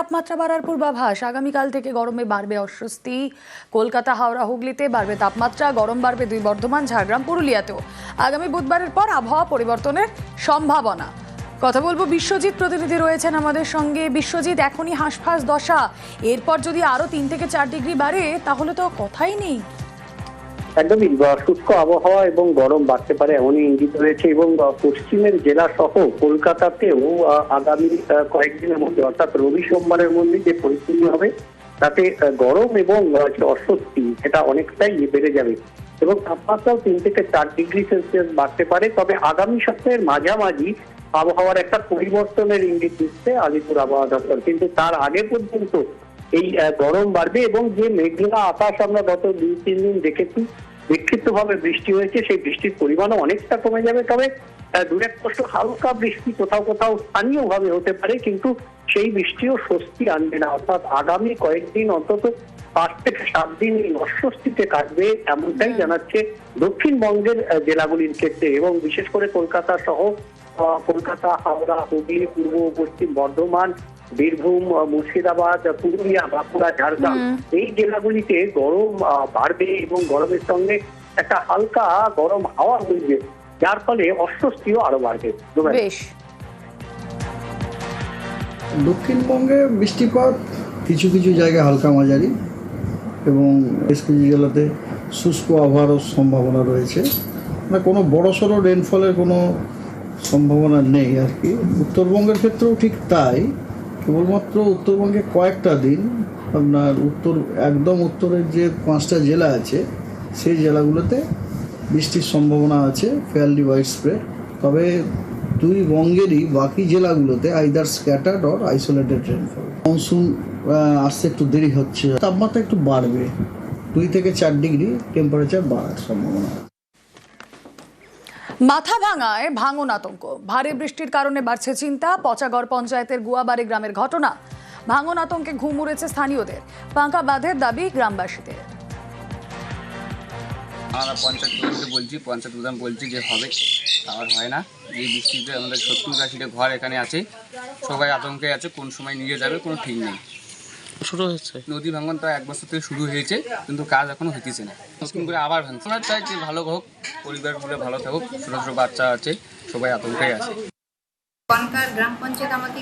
তাপমাত্রা বাড়ার পূর্বাভাস। আগামীকাল থেকে গরমে বাড়বে অস্বস্তি। কলকাতা, হাওড়া, হুগলিতে বাড়বে তাপমাত্রা। গরম বাড়বে দুই বর্ধমান, ঝাড়গ্রাম, পুরুলিয়াতেও। আগামী বুধবারের পর আবহাওয়া পরিবর্তনের সম্ভাবনা। কথা বলব বিশ্বজিৎ প্রতিনিধি রয়েছেন আমাদের সঙ্গে। বিশ্বজিৎ, এখনই হাঁসফাঁস দশা। এরপর যদি আরও তিন থেকে চার ডিগ্রি বাড়ে, তাহলে তো কথাই নেই। একদমই শুষ্ক আবহাওয়া এবং গরম বাড়তে পারে এমনই ইঙ্গিত রয়েছে এবং পশ্চিমের জেলা সহ কলকাতাতেও আগামী কয়েকদিনের মধ্যে, অর্থাৎ রবি সোমবারের মধ্যে যে পরিস্থিতি হবে, তাতে গরম এবং যে অস্বস্তি, সেটা অনেকটাই বেড়ে যাবে এবং তাপমাত্রাও তিন থেকে চার ডিগ্রি সেলসিয়াস বাড়তে পারে। তবে আগামী সপ্তাহের মাঝামাঝি আবহাওয়ার একটা পরিবর্তনের ইঙ্গিত দিচ্ছে আলিপুর আবহাওয়া দপ্তর। কিন্তু তার আগে পর্যন্ত এই গরম বাড়বে এবং যে মেঘলা আকাশ আমরা গত দুই, তিন দিন দেখেছি বিক্ষিপ্ত ভাবে বৃষ্টি হয়েছে সেই বৃষ্টির পরিমাণও অনেকটা কমে যাবে। তবে আহ, দু এক কষ্ট হালকা বৃষ্টি কোথাও কোথাও স্থানীয় ভাবে হতে পারে কিন্তু সেই বৃষ্টিও স্বস্তি আনবে না। অর্থাৎ আগামী কয়েকদিন অন্তত পাঁচ থেকে সাত দিন এই অস্বস্তিতে কাটবে এমনটাই জানাচ্ছে দক্ষিণবঙ্গের জেলাগুলির ক্ষেত্রে। এবং বিশেষ করে কলকাতা সহ কলকাতা হাওড়া হুগলি পূর্ব পশ্চিম বর্ধমান বীরভূম মুর্শিদাবাদ পুরুলিয়া বাঁকুড়া ঝাড়গ্রাম এই জেলাগুলিতে গরম বাড়বে এবং গরমের সঙ্গে একটা হালকা গরম হাওয়া বইবে যার ফলে অস্বস্তিও আরও বাড়বে। বেশ। দক্ষিণবঙ্গে বৃষ্টিপাত কিছু কিছু জায়গায় হালকা মাঝারি এবং বেশ কিছু জেলাতে শুষ্ক আবহাওয়ারও সম্ভাবনা রয়েছে। মানে কোনো বড় সড়ো রেনফলের কোনো সম্ভাবনা নেই আর কি। উত্তরবঙ্গের ক্ষেত্রেও ঠিক তাই। কেবলমাত্র উত্তরবঙ্গে কয়েকটা দিন, আপনার উত্তর, একদম উত্তরের যে পাঁচটা জেলা আছে, সেই জেলাগুলোতে বৃষ্টির সম্ভাবনা আছে ফেয়ারলি ওয়াইড স্প্রেড তবে দুই বঙ্গেরই বাকি জেলাগুলোতে either scattered or isolated rainfall monsoon আসতে একটু দেরি হচ্ছে, তাপমাত্রা একটু বাড়বে। দুই থেকে চার ডিগ্রি টেম্পারেচার বাড়ার সম্ভাবনা আছে। মাথা ভাঙায় ভাঙন আতঙ্ক। ভারী বৃষ্টির কারণে বাড়ছে চিন্তা, পচাগড় পঞ্চায়েতের গুয়াবাড়ি গ্রামের ঘটনা। ভাঙন আতঙ্কে ঘুম উড়েছে স্থানীয়দের। পাঙ্কা বাঁধের দাবি গ্রামবাসীদের। আমরা পঞ্চায়েত প্রধানকে বলছি, পঞ্চায়েত প্রধান বলছি যে হবে আর হয় না। এই বৃষ্টিতে আমাদের সত্তর আশিটা ঘর এখানে আছে। সবাই আতঙ্কে আছে, কোন সময় নিয়ে যাবে, কোনো ঠিক নেই। শুরু হয়েছে? নদী ভাঙন প্রায় এক বছর থেকে শুরু হয়েছে কিন্তু কাজ এখনও হইতেছে না। নতুন করে আবার ভাঙছে। আমরা চাই যে ভালো হোক পরিবারগুলো ভালো থাকুক ছোটো ছোটো বাচ্চা আছে সবাই আতঙ্কে আছে। ওখানকার গ্রাম পঞ্চায়েত আমাকে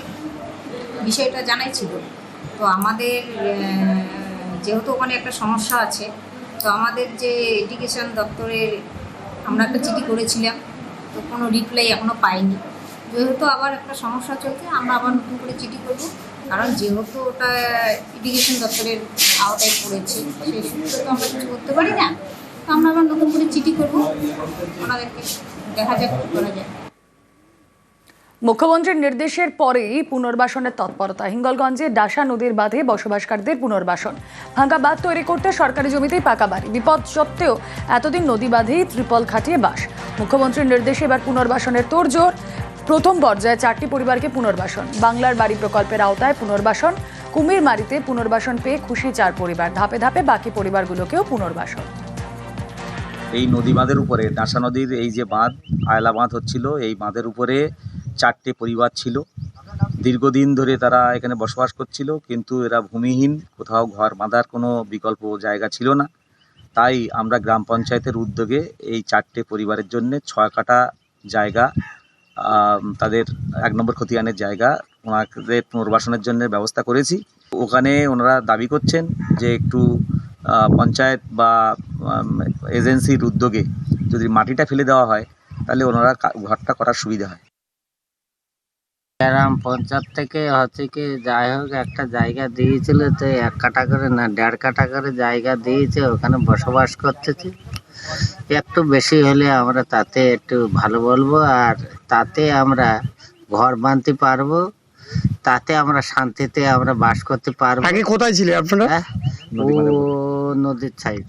বিষয়টা জানাইছিল। তো আমাদের যেহেতু ওখানে একটা সমস্যা আছে তো আমাদের যে এডুকেশন দপ্তরের আমরা একটা চিঠি করেছিলাম তো কোনো রিপ্লাই এখনও পাইনি। যেহেতু আবার একটা সমস্যা চলছে আমরা আবার নতুন করে চিঠি করব। কারণ যেহেতু ওটা এডুকেশন দপ্তরের আওতায় পড়েছে, সেই সূত্রে তো আমরা কিছু করতে পারি না। তো আমরা আবার নতুন করে চিঠি করব, ওনাদেরকে দেখা যাক কী করা যায়। মুখ্যমন্ত্রীর নির্দেশের পরেই পুনর্বাসনের তৎপরতা। হিঙ্গলগঞ্জে ডাসা নদীর বাঁধে বসবাসকারীদের পুনর্বাসন। ভাঙ্গা বাঁধ তৈরি করতে সরকারি জমিতেই পাকা বাড়ি। বিপদ সত্ত্বেও এতদিন নদী বাঁধেই ত্রিপল খাটিয়ে বাস। মুখ্যমন্ত্রীর নির্দেশে এবার পুনর্বাসনের তোড়জোড়। প্রথম পর্যায়ে চারটি পরিবারকে পুনর্বাসন। বাংলার বাড়ি প্রকল্পের আওতায় পুনর্বাসন কুমিরমারিতে পুনর্বাসন পেয়ে খুশি চার পরিবার। ধাপে ধাপে বাকি পরিবারগুলোকেও পুনর্বাসন। এই নদী বাঁধের উপরে ডাসা নদীর এই যে বাঁধ, আয়লা বাঁধ হচ্ছিল, এই বাঁধের উপরে চারটে পরিবার ছিল। দীর্ঘদিন ধরে তারা এখানে বসবাস করছিল, কিন্তু এরা ভূমিহীন, কোথাও ঘর বাঁধার কোনো বিকল্প জায়গা ছিল না। তাই আমরা গ্রাম পঞ্চায়েতের উদ্যোগে এই চারটে পরিবারের জন্য ছয় কাটা জায়গা তাদের এক নম্বর খতিয়ানের জায়গা। ওনাদের পুনর্বাসনের জন্য ব্যবস্থা করেছি। ওখানে ওনারা দাবি করছেন যে একটু পঞ্চায়েত বা এজেন্সির উদ্যোগে যদি মাটিটা ফেলে দেওয়া হয়, তাহলে ওনারা ঘরটা করার সুবিধা হয়। গ্রাম পঞ্চায়েত থেকে হচ্ছে কি, যাই হোক, একটা জায়গা দিয়েছিল তো এক কাটা করে না, দেড় কাটা করে জায়গা দিয়েছে, ওখানে বসবাস করতেছে। একটু বেশি হলে আমরা তাতে একটু ভালো বলব, আর তাতে আমরা ঘর বাঁধতে পারব তাতে আমরা শান্তিতে আমরা বাস করতে পারব। আগে কোথায় ছিলেন আপনারা? হ্যাঁ? ও নদীর সাইড